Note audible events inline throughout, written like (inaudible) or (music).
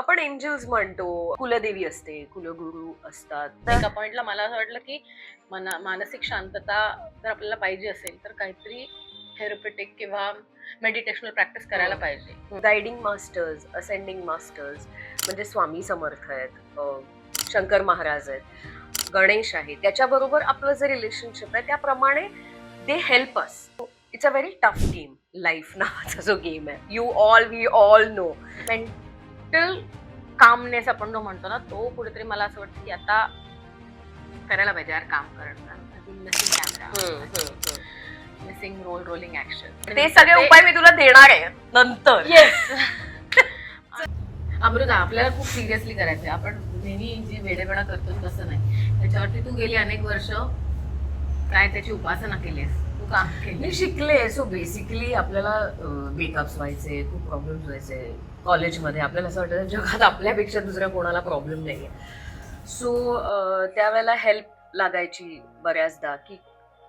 आपण एंजल्स म्हणतो. कुलदेवी असते कुलगुरू असतात. एका पॉइंटला मला असं वाटलं की मना मानसिक शांतता जर आपल्याला पाहिजे असेल तर काहीतरी थेरपेटिक किंवा मेडिटेशनल प्रॅक्टिस करायला हो. पाहिजे. गायडिंग मास्टर्स असेंडिंग मास्टर्स म्हणजे स्वामी समर्थ आहेत शंकर महाराज आहेत गणेश आहे त्याच्याबरोबर आपलं जे रिलेशनशिप आहे त्याप्रमाणे they help us it's a very tough game life नावाचा जो गेम आहे. You all we all know mental calmness आपण जो म्हणतो ना तो कुठेतरी मला असं वाटतं की आता करायला पाहिजे यार काम करणं. मिसिंग रोल रोलिंग ऍक्शन ते सगळे उपाय मी तुला देणार आहे नंतर. येस (laughs) अमृता आपल्याला खूप सिरियसली करायचंय. आपण नेहमी जे वेडेपणा करतो तसं नाही. त्याच्यावरती तू गेली अनेक वर्ष काय त्याची उपासना केलीस तू काम मी केली शिकले सो बेसिकली आपल्याला मेकअप्स व्हायचे खूप प्रॉब्लेम्स व्हायचे. कॉलेजमध्ये. आपल्याला असं वाटायचं जगात आपल्यापेक्षा दुसऱ्या कोणाला प्रॉब्लेम नाही आहे सो त्यावेळेला हेल्प लागायची बऱ्याचदा की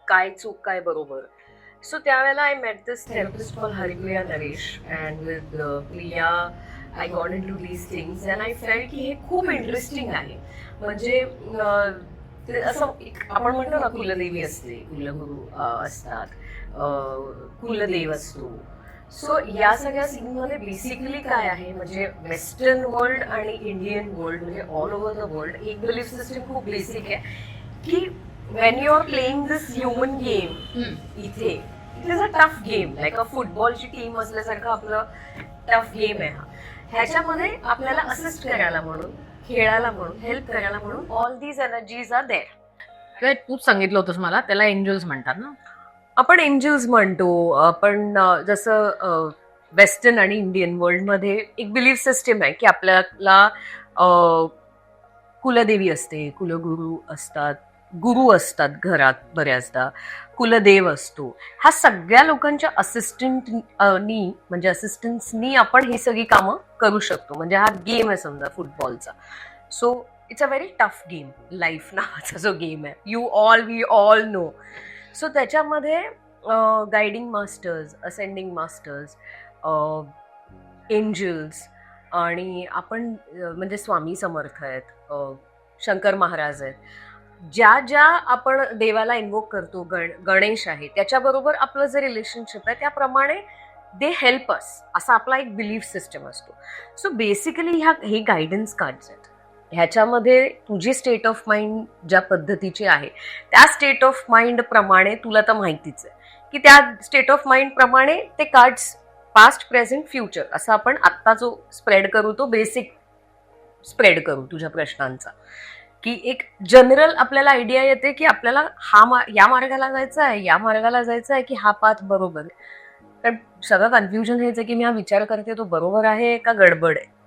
काय चूक काय बरोबर. सो त्यावेळेला I met this therapist call Haripriya Naresh and with Priya I got into these things and I fell की हे खूप इंटरेस्टिंग आहे. म्हणजे असं एक आपण म्हणतो ना कुलदेवी असते कुलगुरू असतात. कुलदेव असतो. सो या सगळ्या सीनमध्ये बेसिकली काय आहे? म्हणजे वेस्टर्न वर्ल्ड आणि इंडियन वर्ल्ड म्हणजे ऑल ओव्हर द वर्ल्ड एक बिलीफ सिस्टम खूप बेसिक आहे. की when you are playing this human game इथे it is a tough game like a फुटबॉलची टीम असल्यासारखं आपलं टफ गेम आहे हा. ह्याच्यामध्ये आपल्याला असिस्ट करायला म्हणून खेळायला म्हणून हेल्प करायला म्हणून all these energies are there तूच सांगितलं होतंस मला त्याला एंजल्स म्हणतात ना. आपण एनजीओज म्हणतो. आपण जसं वेस्टर्न आणि इंडियन वर्ल्डमध्ये एक बिलीफ सिस्टम आहे की आपल्याला कुलदेवी असते कुलगुरू असतात गुरु असतात घरात बऱ्याचदा कुलदेव असतो. ह्या सगळ्या लोकांच्या असिस्टंटनी म्हणजे असिस्टंट्सनी आपण ही सगळी कामं करू शकतो. म्हणजे हा गेम आहे समजा फुटबॉलचा so it's a very tough game life नावाचा जो गेम आहे. You all we all know so त्याच्यामध्ये guiding masters ascending masters angels आणि आपण म्हणजे स्वामी समर्थ आहेत शंकर महाराज आहेत. ज्या ज्या आपण देवाला इन्वोक करतो गण गणेश आहे त्याच्याबरोबर आपलं जे रिलेशनशिप आहे त्याप्रमाणे दे हेल्प अस असा आपला एक बिलीफ सिस्टम असतो. सो बेसिकली ह्या हे गायडन्स कार्ड्स आहेत. ह्याच्यामध्ये तुझी स्टेट ऑफ माइंड ज्या पद्धतीची आहे त्या स्टेट ऑफ माइंड प्रमाणे तुला तर माहितीच आहे. की त्या स्टेट ऑफ माइंड प्रमाणे ते कार्ड्स पास्ट प्रेझेंट फ्युचर असं आपण आत्ता जो स्प्रेड करू तो बेसिक स्प्रेड करू तुझ्या प्रश्नांचा. की एक जनरल आपल्याला आयडिया येते की आपल्याला हा मा या मार्गाला जायचं आहे या मार्गाला जायचं आहे की हा पाथ बरोबर आहे. कारण सगळं कन्फ्युजन हेच आहे की मी हा विचार करते तो बरोबर आहे का गडबड आहे.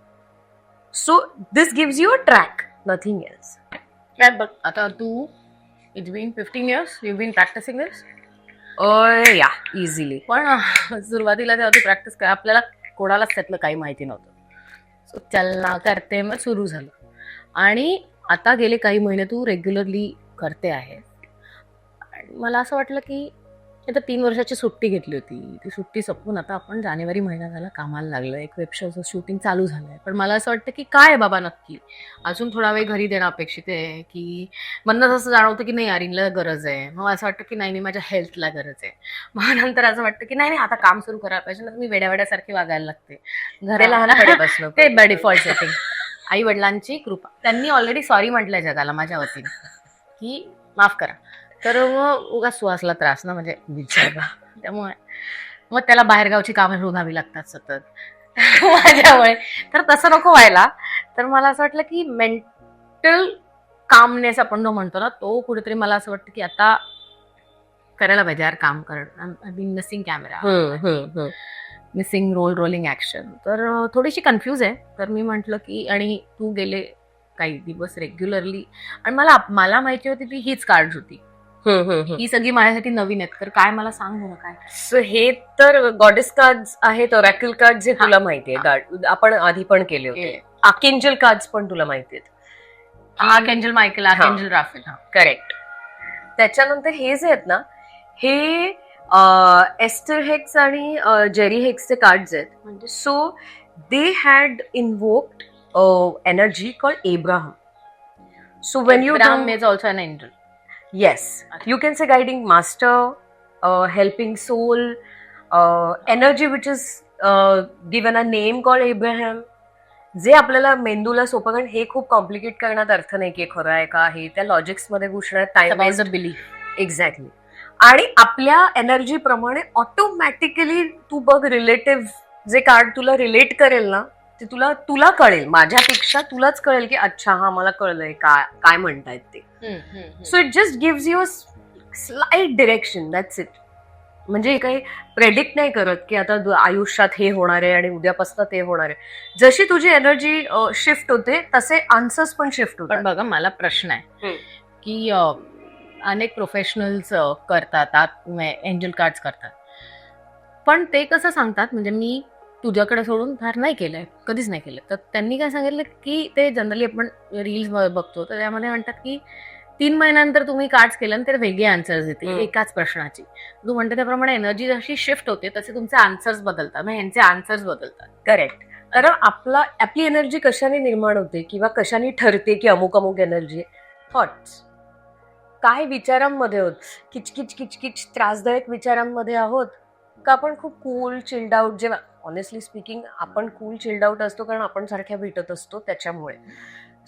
So this gives you a track nothing else बघ आता तू it's been fifteen years you been practicing this या इझिली पण सुरुवातीला तेव्हा तू प्रॅक्टिस कर. आपल्याला कोणालाच त्यातलं काही माहिती नव्हतं. सो चलना करते मग सुरू झालं. आणि आता गेले काही महिने तू रेग्युलरली करते आहे. मला असं वाटलं की आता तीन वर्षाची सुट्टी घेतली होती. ती सुट्टी संपून आता आपण जानेवारी महिना झाला कामाला लागलो एक वेब शोचं शूटिंग चालू झालं आहे पण मला असं वाटतं की काय बाबा नक्की? अजून थोडा वेळ घरी देणं अपेक्षित आहे की मनात असं जाणवतं की नाही यारीला गरज आहे. मग असं वाटतं की नाही नाही माझ्या हेल्थला गरज आहे. (laughs) मग नंतर असं वाटतं की नाही नाही आता काम सुरू करायला पाहिजे. ना मी वेड्या वेड्यासारखी वागायला लागते. घरा लहानपणी बसलं. ते डिफॉल्ट सेटिंग आई वडिलांची कृपा. त्यांनी ऑलरेडी सॉरी म्हटलंय जगाला माझ्या वतीने. की माफ करा. तर मग उगा सुहासला त्रास ना म्हणजे विचार त्यामुळे मग त्याला बाहेरगावची कामं शोधावी लागतात सतत. (laughs) माझ्यामुळे. तर तसं नको व्हायला. तर मला असं वाटलं की मेंटल कामनेस आपण जो म्हणतो ना तो कुठेतरी मला असं वाटतं की आता करायला पाहिजे यार काम करणं. Missing camera missing roll rolling action तर थोडीशी कन्फ्यूज आहे. तर मी म्हटलं की आणि तू गेले काही दिवस रेग्युलरली आणि मला मला माहिती होती ती हीच कार्ड होती. ही सगळी माझ्यासाठी नवीन आहेत. तर काय मला सांग बरं काय? सो हे तर गॉडेस कार्ड्स आहेत रॅक्युल कार्ड्स हे हा. तुला माहिती आहे आपण आधी पण केले होते. आकेंजल कार्ड्स पण तुला माहिती आहेत. Archangel Michael archangel Raphael correct त्याच्यानंतर हे जे आहेत ना हे एस्टर हेक्स आणि जेरी हेक्सचे कार्ड्स आहेत. म्हणजे? So they had invoked energy call Abraham so when you is also an angel. Yes, you can say guiding master, uh, helping soul, uh, energy which is uh, given a name called Abraham. जे आपल्याला मेंदूला सोपं कारण हे खूप complicate करण्यात अर्थ नाही की खरं आहे का हे त्या लॉजिक्समध्ये घुसण्यात time about the belief. Exactly आणि आपल्या एनर्जी प्रमाणे ऑटोमॅटिकली तू बघ रिलेटिव्ह जे कार्ड तुला रिलेट करेल ना ते तुला तुला कळेल माझ्यापेक्षा तुलाच कळेल की अच्छा हा मला कळलंय काय काय म्हणतायत ते. So it just gives you a slight direction that's it म्हणजे काही प्रेडिक्ट नाही करत की आता आयुष्यात हे होणार आहे आणि उद्यापासून ते होणार आहे. जशी तुझी एनर्जी शिफ्ट होते तसे आन्सर्स पण शिफ्ट होतात. बघा मला प्रश्न आहे. की अनेक प्रोफेशनल्स करतात एंजल कार्ड्स करतात. पण ते कसं सांगतात म्हणजे मी तुझ्याकडे सोडून फार नाही केलंय कधीच नाही केलं तर त्यांनी काय सांगितलं की ते जनरली आपण रील्स बघतो तर त्यामध्ये म्हणतात की तीन महिन्यानंतर तुम्ही कार्ड्स केलं तर वेगळे आन्सर्स हम्म. एकाच प्रश्नाची. तू म्हणते त्याप्रमाणे एनर्जी जशी शिफ्ट होते तसे तुमचे आन्सर्स बदलतात. मग ह्यांचे आन्सर्स बदलतात. करेक्ट कारण आपला आपली एनर्जी कशाने निर्माण होते किंवा कशाने ठरते की अमुक अमुक एनर्जी थॉट्स काय विचारांमध्ये आहोत किचकिच किचकिच त्रासदायक विचारांमध्ये आहोत? का आपण खूप कूल चिल्ड आउट जेव्हा ऑनेस्टली स्पीकिंग आपण कूल चिल्ड आउट असतो कारण आपण सारख्या भेटत असतो त्याच्यामुळे.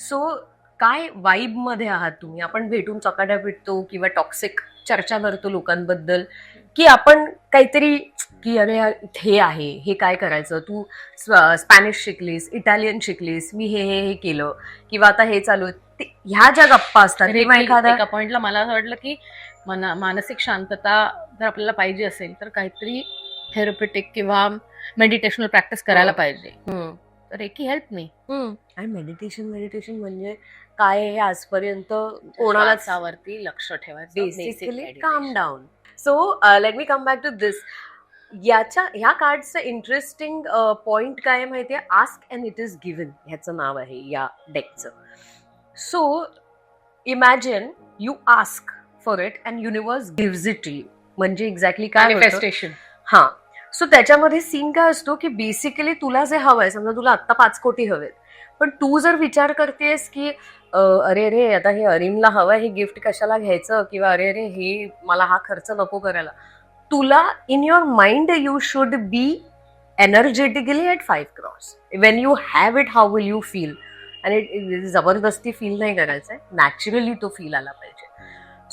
सो काय वाईबमध्ये आहात तुम्ही? आपण भेटून चकाट्या भेटतो किंवा टॉक्सिक चर्चा करतो लोकांबद्दल? की आपण काहीतरी की अरे हे आहे हे काय करायचं? तू स्पॅनिश शिकलीस इटालियन शिकलीस मी हे हे हे केलं. किंवा आता हे चालू ह्या ज्या गप्पा असतात एका पॉइंटला मला असं वाटलं की मना मानसिक शांतता जर आपल्याला पाहिजे असेल तर काहीतरी थेरपेटिक किंवा मेडिटेशनल प्रॅक्टिस करायला हो. पाहिजे. हम्म, तर एकी हेल्प मी. आणि मेडिटेशन मेडिटेशन म्हणजे काय आहे हे आजपर्यंत कोणालाच श्वासावरती लक्ष ठेवायचं काम. Down so let me come back to this याच्या ह्या कार्डचं इंटरेस्टिंग पॉइंट काय आहे माहितीये? Ask and it is given ह्याचं नाव आहे या डेकचं so imagine you ask for it and universe gives it you म्हणजे एक्झॅक्टली काय? हा. सो त्याच्यामध्ये सीन काय असतो की बेसिकली तुला जे हवं आहे समजा तुला आत्ता पाच कोटी हवेत पण तू जर विचार करतेस की अरे अरे आता हे अरिनला आहे हे गिफ्ट कशाला घ्यायचं? किंवा अरे अरे हे मला हा खर्च नको करायला. तुला in your mind you should be energetically at five cross when you have it how will you feel आणि जबरदस्ती फील नाही करायचंय. नॅचरली तो फील आला पाहिजे.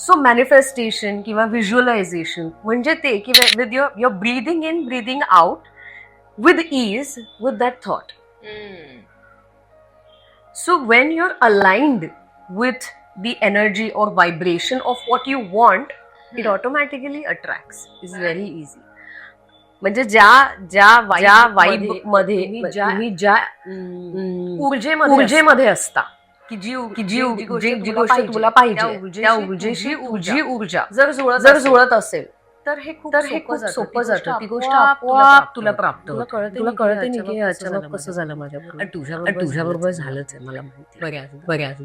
सो मॅनिफेस्टेशन किंवा व्हिज्युअलायझेशन म्हणजे ते की with your your breathing in breathing out with is with that thought. So when you're aligned with the energy or vibration of what you want, it Hmm. automatically attracts. It's very easy. म्हणजे ज्या ज्या वाईबमध्ये ज्या- ऊर्जेमध्ये असता की जी की जी गोष्ट तुला पाहिजे, त्या ऊर्जेशी जी ऊर्जा. जर जुळत जर असेल, जुळत असेल. तर हे खूप तर हे सोपं खूप. सोपं जातं. ती गोष्ट आपोआप तुला प्राप्त तुला. कळते नाही की अचानक कसं झालं आणि तुझ्याबरोबर आणि तुझ्याबरोबर झालंच आहे. मला बऱ्याच बऱ्याच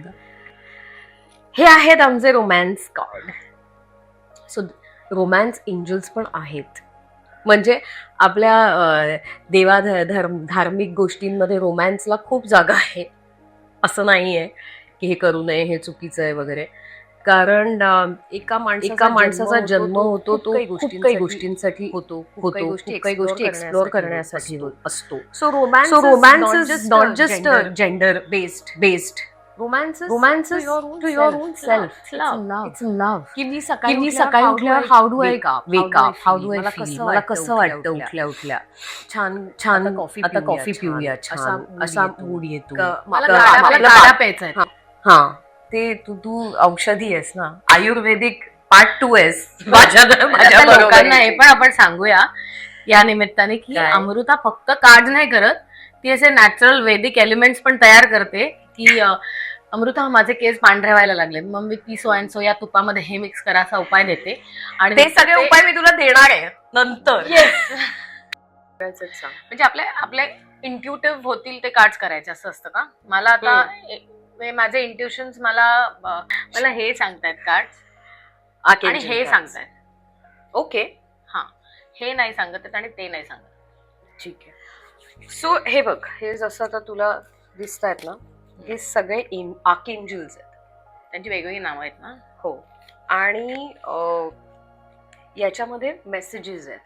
हे आहेत आमचे romance card so romance angels पण आहेत. म्हणजे आपल्या देवा धर्म धार्मिक गोष्टींमध्ये रोमॅन्सला खूप जागा आहे. असं नाही आहे की हे करू नये हे चुकीचं आहे वगैरे. कारण एका माणसाचा एका माणसाचा जन्म होतो तो खूप काही गोष्टींसाठी होतो होतो काही गोष्टी एक्सप्लोर करण्यासाठी असतो. So romance romance is not just gender based based your own to your self. Own It's self love. It's love. It's love की मी सकाळी मी सकाळी how do उठल्यावर I how do I wake up? Wake How do I up how feel? Do I feel मला कसं वाटतं उठल्या- उठल्या छान छान coffee आता कॉफी. पिऊया छान असा. मूड येतो मला गाडा- प्यायचा आहे. हा. ते तू तू औषधी आहेस ना आयुर्वेदिक पार्ट टू आहेस माझ्या माझ्या लोकांना हे पण आपण सांगूया या निमित्ताने की? अमृता फक्त कार्ड नाही करत ती असे नॅचरल वैदिक एलिमेंट्स पण तयार करते की अमृता माझे केस पांढरे व्हायला लागले. मग मी ती सो अँड सो या तुपामध्ये हे मिक्स करा असा उपाय देते. आणि ते सगळे उपाय मी तुला देणार आहे नंतर. (laughs) म्हणजे आपले आपले इंट्युटिव्ह होतील ते कार्ड्स करायचे असं असतं का? मला आता हे माझे इंट्युशन्स मला मला हे सांगतायत कार्ड आणि हे. सांगतायत. ओके हे. नाही सांगत आहेत आणि ते नाही सांगत ठीक आहे. सो हे बघ हे जसं आता तुला दिसत आहेत ना हे सगळे इन आर्केंजल्स आहेत. त्यांची वेगवेगळी नावं आहेत ना? हो. आणि याच्यामध्ये मेसेजेस आहेत.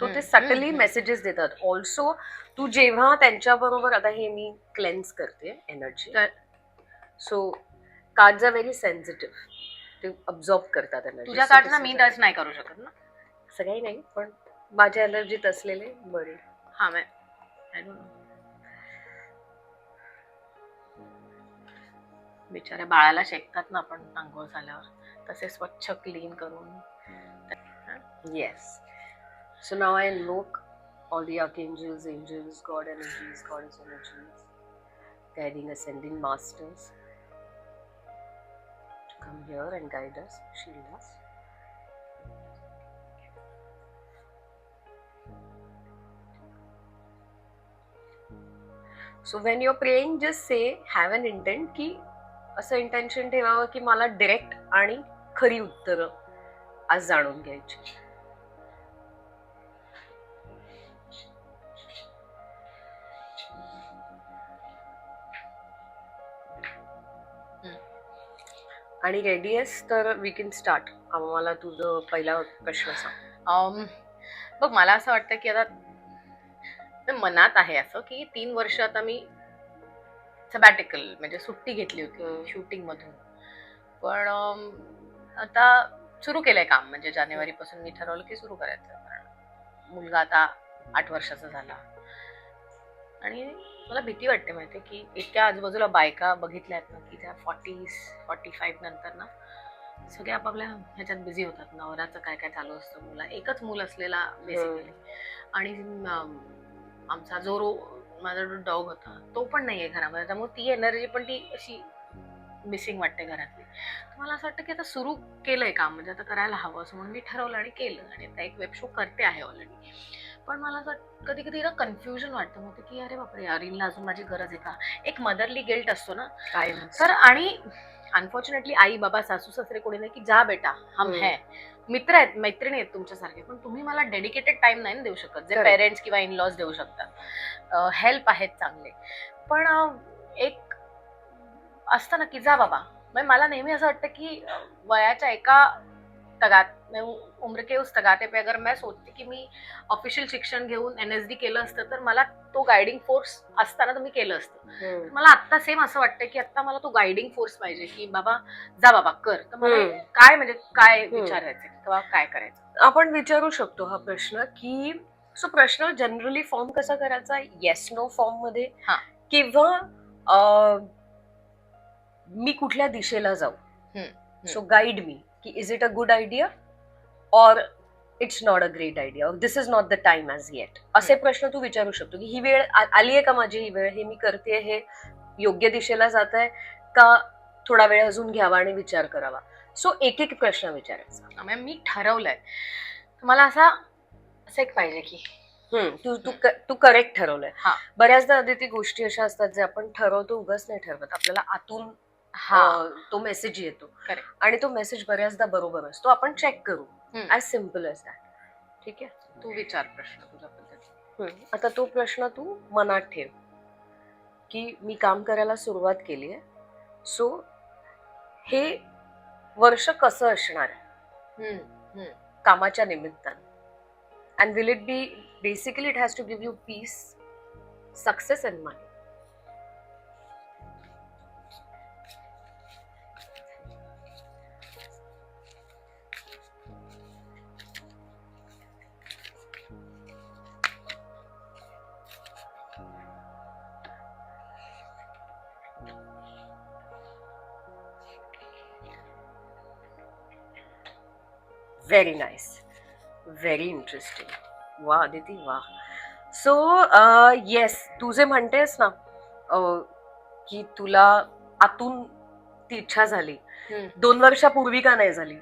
तो- तो सटली. मेसेजेस देतात. ऑल्सो तू जेव्हा त्यांच्याबरोबर आता हे मी क्लेन्स करते energy so cards are very sensitive ते अब्झॉर्ब करतात एनर्जी तुझ्या कार्डना मी टच नाही करू शकत ना? सगळी नाही पण माझ्या एनर्जीत असलेले बरे. हा मैं I don't know. बिचाऱ्या बाळाला शेकतात ना आपण आंघोळ झाल्यावर तसे स्वच्छ क्लीन करून Yes. So now I invoke all the archangels, angels, God energies, goddess energies, guiding, ascending masters to come here and guide us, shield us. So when you're praying, just say, have an intent की असं intention ठेवावं की मला direct आणि खरी उत्तरं आज जाणून घ्यायची. आणि रेडी आहेस तर वी कॅन स्टार्ट आम्हाला तुझं पहिला प्रश्न सांग. बघ मला असं वाटतं की आता मनात आहे असं की तीन वर्ष आता मी सबॅटिकल म्हणजे सुट्टी घेतली होती शूटिंग मधून. पण आता सुरू केलंय काम. म्हणजे जानेवारी पासून मी ठरवलं की सुरू करायचं. कारण मुलगा आता आठ वर्षाचा झाला. आणि मला भीती वाटते माहिती की इतक्या आजूबाजूला बायका बघितल्या आहेत ना की त्या फॉर्टी फॉर्टी फाईव्ह नंतर ना सगळे आपापल्या ह्याच्यात बिझी होतात. नवऱ्याचं काय काय चालू असतं मुला एकच मूल असलेला बेसिकली आणि आमचा जो रो माझा जो डॉग होता तो पण नाहीये घरामध्ये. त्यामुळे ती एनर्जी पण ती अशी मिसिंग वाटते घरातली. तर मला असं वाटतं की आता सुरू केलंय काम म्हणजे आता करायला हवं असं म्हणून मी ठरवलं आणि केलं. आणि आता एक वेब शो करते आहे ऑलरेडी पण मला असं कधी कधी ना कन्फ्युजन वाटतं. मग की अरे बापरे यारीनला अजून माझी गरज आहे का? एक मदरली गिल्ट असतो ना. काय तर आणि अनफॉर्च्युनेटली आई बाबा सासू सासरे कोणी नाही की जा बेटा हम. है मित्र आहेत मैत्रिणी आहेत तुमच्यासारखे पण तुम्ही मला डेडिकेटेड टाइम नाही ना देऊ शकत जे Correct. पेरेंट्स किंवा इनलॉज देऊ शकतात हेल्प आहेत चांगले पण अं, एक असतं ना की जा बाबा म्हणजे मला नेहमी असं वाटतं की अं, वयाच्या एका तगात मैं उम्र के उस तगाते पे अगर मैं सोचते की मी ऑफिशियल शिक्षण घेऊन एन एस डी केलं असतं तर मला तो गायडिंग फोर्स असताना तर मी केलं असतं मला आत्ता सेम असं वाटतं की आता मला तो गायडिंग फोर्स पाहिजे की बाबा जा बाबा कर तर मला. काय म्हणजे काय. विचारायचं किंवा काय करायचं आपण विचारू शकतो हा प्रश्न की सो प्रश्न जनरली फॉर्म कसा करायचा येस नो फॉर्ममध्ये हा. किंवा मी कुठल्या दिशेला जाऊ. सो गाईड मी की is it a good idea or it's not a great idea this is not the time as yet असे प्रश्न तू विचारू शकतो की ही वेळ आली आहे का माझी ही वेळ? हे मी करते हे योग्य दिशेला जात आहे? का थोडा वेळ अजून घ्यावा आणि विचार करावा? सो एक एक प्रश्न विचारायचा. त्यामुळे मी ठरवलंय. मला असा असं एक पाहिजे की तू तू तू करेक्ट ठरवलंय. बऱ्याचदा आदिती गोष्टी अशा असतात जे आपण ठरवतो उगाच नाही ठरवत. आपल्याला आतून तो मेसेज येतो. आणि तो मेसेज बऱ्याचदा बरोबर असतो. आपण चेक करू. ऍज सिंपल एज दॅट ठीक आहे? तू विचार प्रश्न तुझ्या पद्धतीने. आता तो प्रश्न तू मनात ठेव. की मी काम करायला सुरुवात केली आहे. सो हे वर्ष कसं असणार आहे. कामाच्या निमित्तानं. And will it be basically it has to give you peace success and money very nice very interesting वा अदिती वा सो येस तू जे म्हणतेस ना की तुला आतून ती इच्छा झाली. दोन वर्षापूर्वी का नाही झाली?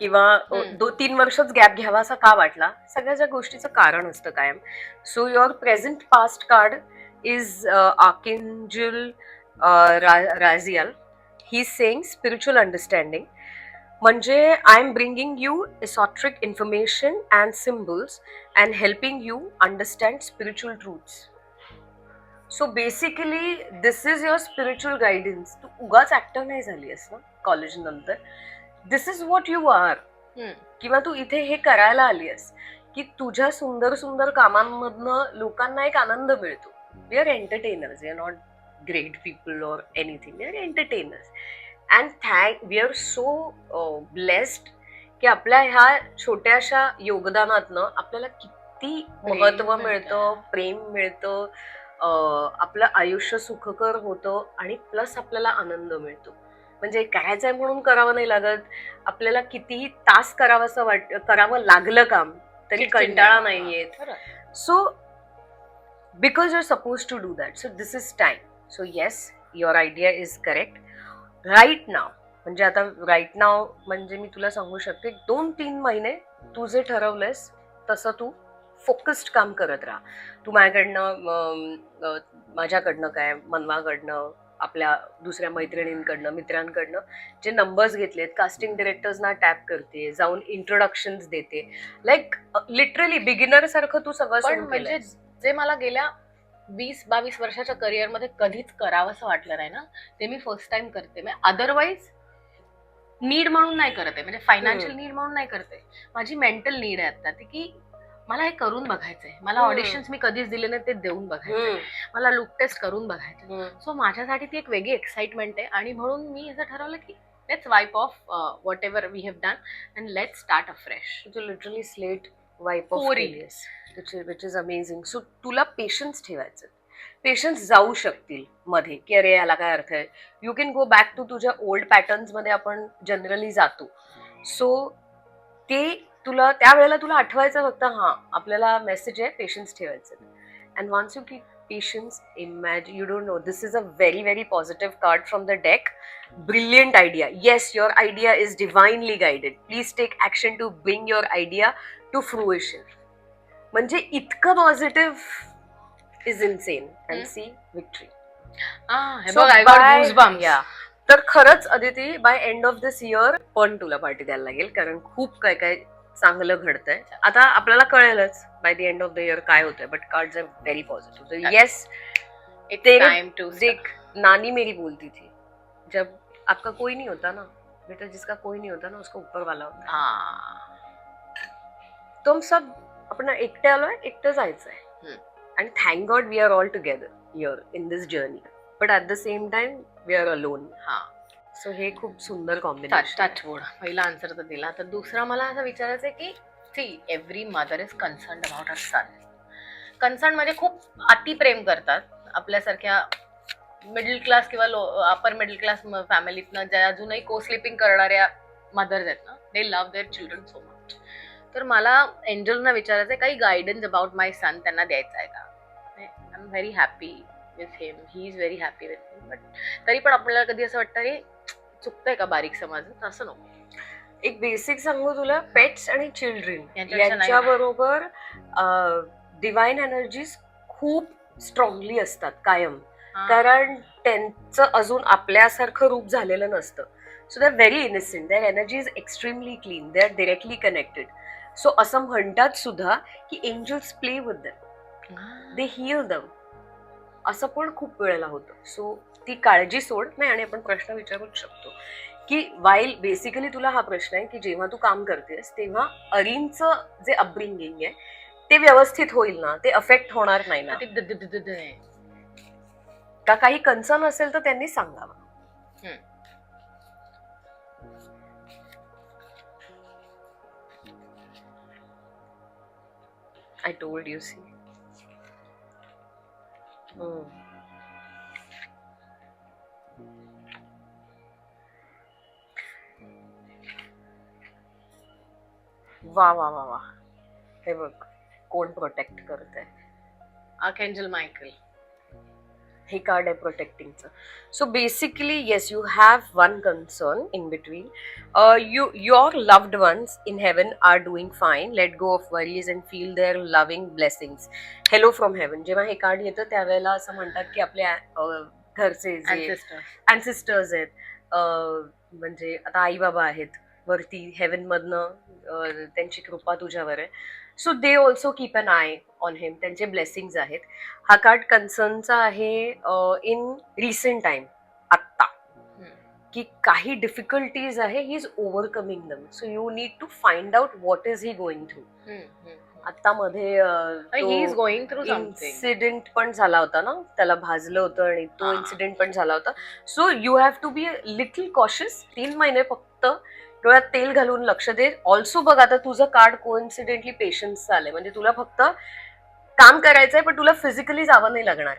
किंवा. दो तीन वर्षच गॅप घ्यावा असा का वाटला? सगळ्या ज्या गोष्टीचं कारण असतं कायम. So your present past card is archangel Raziel he sang spiritual understanding म्हणजे I am bringing you esoteric information and symbols and helping you understand spiritual truths so basically this is your spiritual guidance तू उगाच actor नाही झाली आहेस ना college नंतर. This is what you are. किंवा तू इथे हे करायला आली आहेस की तुझ्या सुंदर सुंदर कामांमधनं लोकांना एक आनंद मिळतो. We are entertainers we are not great people or anything we are entertainers and thank we are so blessed की आपल्या ह्या छोट्याशा योगदानातनं आपल्याला किती महत्त्व मिळतं. प्रेम मिळतं आपलं आयुष्य सुखकर होतं आणि प्लस आपल्याला आनंद मिळतो म्हणजे करायचंय म्हणून करावं नाही लागत आपल्याला कितीही तास करावंसं वाट करावं लागलं काम तरी कंटाळा नाही. येत. So because your suppose to do that so this is time so yes your idea is correct right नाव म्हणजे आता राईट नाव म्हणजे मी तुला सांगू शकते दोन तीन महिने तू जे ठरवलंयस तसं तू फोकस्ड काम करत राहा. तू माझ्याकडनं माझ्याकडनं काय मनवाकडनं आपल्या दुसऱ्या मैत्रिणींकडनं मित्रांकडनं जे नंबर्स घेतलेत कास्टिंग डिरेक्टर्सना टॅप करते जाऊन इंट्रोडक्शन्स देते. लाईक लिटरली बिगिनर सारखं तू सगळं म्हणजे. जे मला गेल्या वीस बावीस वर्षाच्या करिअरमध्ये कधीच करावंसं वाटलं नाही ना? ते मी फर्स्ट टाइम करते. अदरवाईज नीड म्हणून नाही करत. म्हणजे फायनान्शियल नीड म्हणून नाही करते. माझी मेंटल नीड आहे आता. ती की मला हे करून बघायचंय. मला. ऑडिशन्स मी कधीच दिले नाही ते देऊन बघायचंय. हम्म, मला लुक टेस्ट करून बघायचं. सो माझ्यासाठी ती एक वेगळी एक्साइटमेंट आहे. आणि म्हणून मी असं ठरवलं की let's wipe off whatever we have done and let start a fresh literally slate wipe off कोरी. केलीस. विच इज अमेझिंग सो तुला पेशन्स ठेवायचे पेशन्स जाऊ शकतील मध्ये. की अरे याला काय अर्थ आहे? You can go back to तुझ्या ओल्ड पॅटर्न्समध्ये आपण जनरली जातो. सो ते तुला त्यावेळेला तुला आठवायचं फक्त हां आपल्याला मेसेज आहे पेशन्स ठेवायचे and once you keep patience image you don't know this is a very very positive card from the deck brilliant idea. Yes your idea is divinely guided. Please take action to bring your idea to fruition. म्हणजे इतकं positive is insane and. See victory तर खरंच Aditi by end of this year पण तुला party द्यायला लागेल कारण खूप काय काय चांगलं घडतंय. आता आपल्याला कळेलच. By the end of the year काय होतंय but card are very positive yes time to देख नानी मेरी बोलती थी जब आपका कोई नहीं होता ना बेटा जिसका कोई नहीं होता ना उसका ऊपर वाला होता है. तो हम सब अपना एकटे आलोय एकटं जायचंय हम्म. आणि thank god we are all together here in this journey but at the same time we are alone हा। सो हे खूप सुंदर कॉम्बिनेशन पहिला आन्सर तर दिला. तर दुसरा मला असं विचारायचं आहे की see every mother is concern about her son concern म्हणजे खूप अति प्रेम करतात. आपल्यासारख्या मिडल क्लास किंवा लो अपर मिडल क्लास फॅमिलीतनं ज्या अजूनही को स्लिपिंग करणाऱ्या मदर्स आहेत ना they love their children so much तर मला एंजलना विचारायचं आहे काही गायडन्स अबाउट माय सन त्यांना द्यायचं आहे का? I am very happy with him he is very happy with him but तरी पण आपल्याला कधी असं वाटतं रे चुकतंय का बारीक समज असं नको. एक बेसिक सांगू तुला पेट्स आणि चिल्ड्रन यांच्यापेक्षा नाही यांच्या बरोबर डिवाइन एनर्जीज खूप स्ट्रॉंगली असतात कायम. कारण त्यांचं अजून आपल्यासारखं रूप झालेलं नसतं. So they are very innocent their energy is extremely clean they are directly connected so असं म्हणतात सुद्धा की एंजल्स प्ले विथ दम दे हिअर दम असं पण खूप वेळेला होतं. सो ती काळजी सोड. नाही आणि आपण प्रश्न विचारूच शकतो. की वाईल बेसिकली तुला हा प्रश्न आहे की जेव्हा तू काम करतेस तेव्हा अरीनचं जे अपब्रिंगिंग आहे ते व्यवस्थित होईल ना? ते अफेक्ट होणार नाही ना. का काही कन्सर्न असेल तर त्यांनी सांगावं. आय टोल्ड यू सी वा वा वा वा. हे बघ कोण प्रोटेक्ट करत आहे आर्कएंजल मायकल हे कार्ड आहे प्रोटेक्टिंगचं so basically yes you have one concern in between you your loved ones in heaven are doing fine let go of worries and feel their loving blessings hello from heaven जेव्हा हे card येतं त्यावेळेला असं म्हणतात की आपल्या घरचे जे. अँसिस्टर्स आहेत म्हणजे आता आई बाबा आहेत वरती हेवन मधनं अं, त्यांची कृपा तुझ्यावर आहे. So they also keep an eye on him त्यांचे ब्लेसिंग्स आहेत. हा कार्ड कन्सर्नचा आहे इन रिसेंट टाइम आत्ता. की काही डिफिकल्टीज आहे ही इज ओव्हरकमिंग दम so you need to find out what is he going through आता मध्ये he is going through something incident पण झाला होता ना? त्याला भाजलं होतं आणि तो. इन्सिडेंट पण झाला होता. So you have to be little cautious तीन महिने फक्त डोळ्यात तेल घालून लक्ष दे. ऑल्सो बघ आता तुझं कार्ड कोइन्सिडेंटली पेशन्स आलंय म्हणजे तुला फक्त काम करायचंय पण तुला फिजिकली जावं नाही लागणार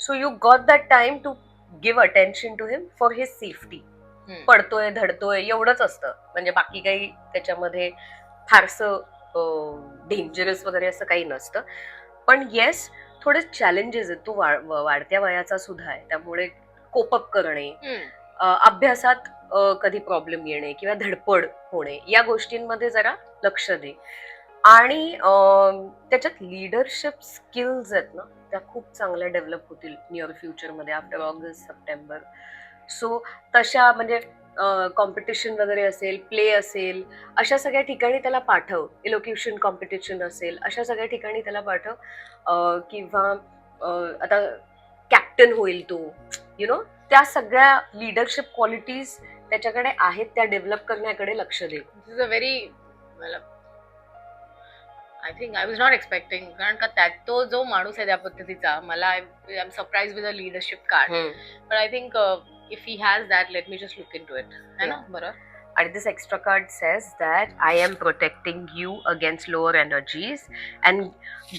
so you got that time to give attention to him for his safety पडतोय धडतोय एवढंच असतं. म्हणजे बाकी काही त्याच्यामध्ये फारसं डेंजरस वगैरे असं काही नसतं. पण येस थोडे चॅलेंजेस आहेत. तो वाढत्या वयाचा सुद्धा आहे. त्यामुळे कोपअप करणे अभ्यासात कधी प्रॉब्लेम येणे किंवा धडपड होणे या गोष्टींमध्ये जरा लक्ष दे. आणि त्याच्यात लिडरशिप स्किल्स आहेत ना त्या खूप चांगल्या डेव्हलप होतील नियर फ्युचरमध्ये आफ्टर ऑगस्ट सप्टेंबर सो तशा म्हणजे कॉम्पिटिशन वगैरे असेल प्ले असेल अशा सगळ्या ठिकाणी त्याला पाठव. इलोक्युशन कॉम्पिटिशन असेल अशा सगळ्या ठिकाणी त्याला पाठव. किंवा आता कॅप्टन होईल तो यु नो त्या सगळ्या लिडरशिप क्वालिटीज त्याच्याकडे आहेत त्या डेव्हलप करण्याकडे लक्ष दे. This is a very I think I was not expecting कारण का त्यात तो जो माणूस आहे त्या पद्धतीचा मला I am surprise with a leadership card पण I think if he has that let me just look into it है ना? बरोबर आणि this extra card says that I am protecting you against lower energies and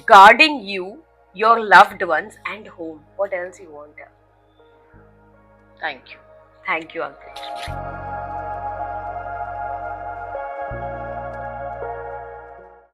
guarding you your loved ones and home what else you want thank you thank you Ankit